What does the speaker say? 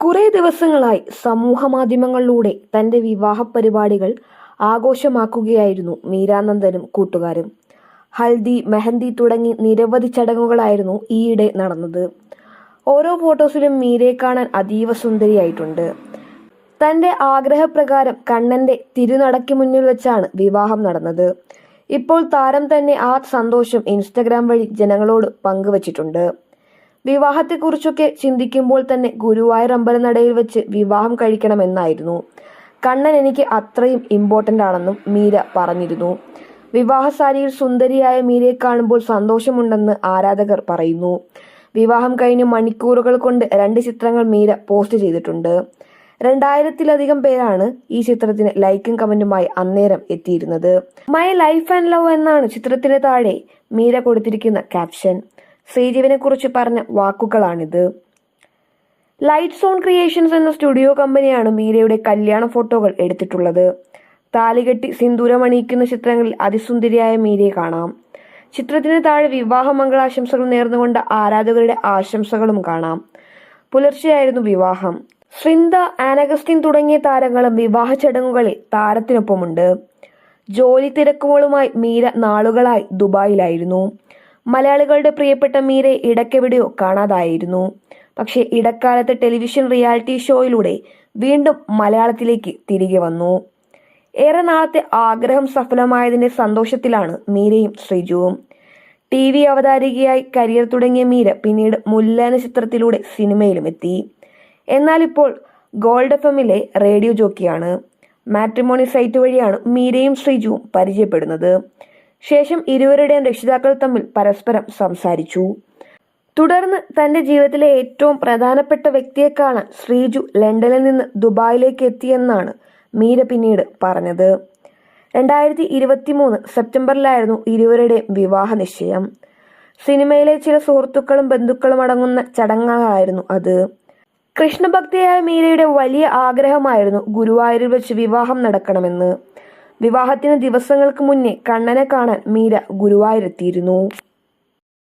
കുറേ ദിവസങ്ങളായി സമൂഹ മാധ്യമങ്ങളിലൂടെ തന്റെ വിവാഹ പരിപാടികൾ ആഘോഷമാക്കുകയായിരുന്നു മീരാനന്ദനും കൂട്ടുകാരും. ഹൽദി മെഹന്തി തുടങ്ങി നിരവധി ചടങ്ങുകളായിരുന്നു ഈയിടെ നടന്നത്. ഓരോ ഫോട്ടോസിലും മീരയെ കാണാൻ അതീവ സുന്ദരിയായിട്ടുണ്ട്. തന്റെ ആഗ്രഹപ്രകാരം കണ്ണന്റെ തിരുനടയ്ക്ക് മുന്നിൽ വെച്ചാണ് വിവാഹം നടന്നത്. ഇപ്പോൾ താരം തന്നെ ആ സന്തോഷം ഇൻസ്റ്റഗ്രാം വഴി ജനങ്ങളോട് പങ്കുവച്ചിട്ടുണ്ട്. വിവാഹത്തെക്കുറിച്ചൊക്കെ ചിന്തിക്കുമ്പോൾ തന്നെ ഗുരുവായൂർ അമ്പലനടയിൽ വെച്ച് വിവാഹം കഴിക്കണമെന്നായിരുന്നു. കണ്ണൻ എനിക്ക് അത്രയും ഇമ്പോർട്ടന്റ് ആണെന്നും മീര പറഞ്ഞിരുന്നു. വിവാഹ സാരിയിൽ സുന്ദരിയായ മീരയെ കാണുമ്പോൾ സന്തോഷമുണ്ടെന്ന് ആരാധകർ പറയുന്നു. വിവാഹം കഴിഞ്ഞ് മണിക്കൂറുകൾ കൊണ്ട് രണ്ട് ചിത്രങ്ങൾ മീര പോസ്റ്റ് ചെയ്തിട്ടുണ്ട്. രണ്ടായിരത്തിലധികം പേരാണ് ഈ ചിത്രത്തിന് ലൈക്കും കമന്റുമായി അന്നേരം എത്തിയിരുന്നത്. മൈ ലൈഫ് ആൻഡ് ലവ് എന്നാണ് ചിത്രത്തിന് താഴെ മീര കൊടുത്തിരിക്കുന്ന ക്യാപ്ഷൻ ശ്രീജീവിനെ കുറിച്ച് പറഞ്ഞ വാക്കുകളാണിത്. ലൈറ്റ് സോൺ ക്രിയേഷൻസ് എന്ന സ്റ്റുഡിയോ കമ്പനിയാണ് മീരയുടെ കല്യാണ ഫോട്ടോകൾ എടുത്തിട്ടുള്ളത്. താലികെട്ടി സിന്ദൂരമണിയിക്കുന്ന ചിത്രങ്ങളിൽ അതിസുന്ദരിയായ മീരയെ കാണാം. ചിത്രത്തിന് താഴെ വിവാഹ മംഗളാശംസകൾ നേർന്നുകൊണ്ട് ആരാധകരുടെ ആശംസകളും കാണാം. പുലർച്ചെയായിരുന്നു വിവാഹം. ശ്രിന്ദ ആനഗസ്റ്റിൻ തുടങ്ങിയ താരങ്ങളും വിവാഹ ചടങ്ങുകളിൽ താരത്തിനൊപ്പമുണ്ട്. ജോലി തിരക്കുകളുമായി മീര നാളുകളായി ദുബായിലായിരുന്നു. മലയാളികളുടെ പ്രിയപ്പെട്ട മീരെ ഇടയ്ക്കെവിടെയോ കാണാതായിരുന്നു. പക്ഷേ ഇടക്കാലത്തെ ടെലിവിഷൻ റിയാലിറ്റി ഷോയിലൂടെ വീണ്ടും മലയാളത്തിലേക്ക് തിരികെ വന്നു. ഏറെ നാളത്തെ ആഗ്രഹം സഫലമായതിന്റെ സന്തോഷത്തിലാണ് മീരയും ശ്രീജുവും. ടി വി അവതാരികയായി കരിയർ തുടങ്ങിയ മീര പിന്നീട് മുല്ലാന ചിത്രത്തിലൂടെ സിനിമയിലും എത്തി. എന്നാൽ ഇപ്പോൾ ഗോൾഡ് എഫ് എമ്മിലെ റേഡിയോ ജോക്കിയാണ്. മാട്രിമോണി സൈറ്റ് വഴിയാണ് മീരയും ശ്രീജുവും പരിചയപ്പെടുന്നത്. ശേഷം ഇരുവരുടെയും രക്ഷിതാക്കൾ തമ്മിൽ പരസ്പരം സംസാരിച്ചു. തുടർന്ന് തന്റെ ജീവിതത്തിലെ ഏറ്റവും പ്രധാനപ്പെട്ട വ്യക്തിയെ കാണാൻ ശ്രീജു ലണ്ടനിൽ നിന്ന് ദുബായിലേക്ക് എത്തിയെന്നാണ് മീര പിന്നീട് പറഞ്ഞത്. രണ്ടായിരത്തി ഇരുപത്തി മൂന്ന് സെപ്റ്റംബറിലായിരുന്നു ഇരുവരുടെയും വിവാഹ നിശ്ചയം. സിനിമയിലെ ചില സുഹൃത്തുക്കളും ബന്ധുക്കളും അടങ്ങുന്ന ചടങ്ങുകളായിരുന്നു അത്. കൃഷ്ണഭക്തിയായ മീരയുടെ വലിയ ആഗ്രഹമായിരുന്നു ഗുരുവായൂരിൽ വെച്ച് വിവാഹം നടക്കണമെന്ന്. വിവാഹത്തിന് ദിവസങ്ങൾക്ക് മുന്നേ കണ്ണനെ കാണാൻ മീര ഗുരുവായൂരെത്തിയിരുന്നു.